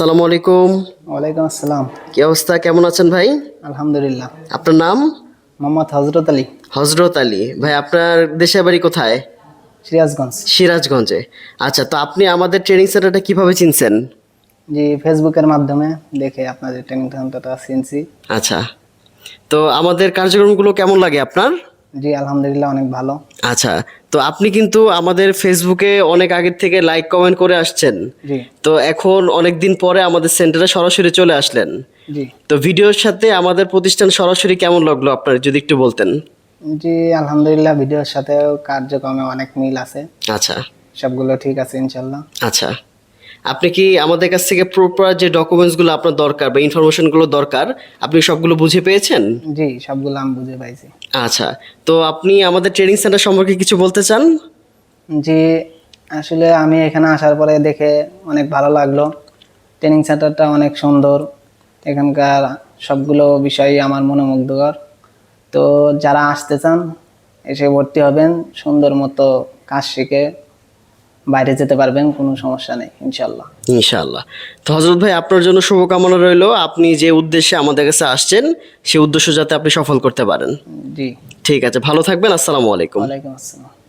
আসসালামু আলাইকুম। ওয়ালাইকুম আসসালাম। কি অবস্থা? কেমন আছেন ভাই? আলহামদুলিল্লাহ। আপনার নাম? মোহাম্মদ হজরত আলী। হজরত আলী। ভাই আপনার দেশের বাড়ি কোথায়? সিরাজগঞ্জ। সিরাজগঞ্জে। আচ্ছা তো আপনি আমাদের ট্রেনিং সেন্টারটা কীভাবে চিনছেন? জি ফেসবুকের মাধ্যমে দেখে আপনাদের ট্রেনিং সেন্টারটা চিনছি। আচ্ছা। তো আমাদের কার্যক্রমগুলো কেমন লাগে আপনার? জি আলহামদুলিল্লাহ অনেক ভালো। আচ্ছা তো আপনি কিন্তু আমাদের ফেসবুকে অনেক আগের থেকে লাইক কমেন্ট করে আসছেন। তো এখন অনেক দিন পরে আমাদের সেন্টারে সরাসরি চলে আসলেন। জি। তো ভিডিওর সাথে আমাদের প্রতিষ্ঠান সরাসরি কেমন লাগল আপনার যদি একটু বলতেন? জি আলহামদুলিল্লাহ ভিডিওর সাথে কার্যক্রমে অনেক মিল আছে। আচ্ছা। সবগুলো ঠিক আছে ইনশাল্লাহ আচ্ছা। আপনি কি আমাদের কাছ থেকে প্রপার যে ডকুমেন্টসগুলো আপনার দরকার বা ইনফরমেশনগুলো দরকার আপনি সবগুলো বুঝে পেয়েছেন? জি সবগুলো আমি বুঝে পাইছি। আচ্ছা তো আপনি আমাদের ট্রেনিং সেন্টার সম্পর্কে কিছু বলতে চান? জি আসলে আমি এখানে আসার পরে দেখে অনেক ভালো লাগল। ট্রেনিং সেন্টারটা অনেক সুন্দর। এখানকার সবগুলো বিষয়ই আমার মনোমুগ্ধকর। তো যারা আসতে চান এসে ভর্তি হবেন। সুন্দর মতো কাজ শিখে বাইরে যেতে পারবেন কোনো সমস্যা নেই ইনশাল্লাহ ইনশাআল্লাহ। তো হজরত ভাই আপনার জন্য শুভকামনা রইল। আপনি যে উদ্দেশ্যে আমাদের কাছে আসছেন সেই উদ্দেশ্য যাতে আপনি সফল করতে পারেন। জি। ঠিক আছে ভালো থাকবেন আসসালামু আলাইকুম। ওয়ালাইকুম আসসালাম।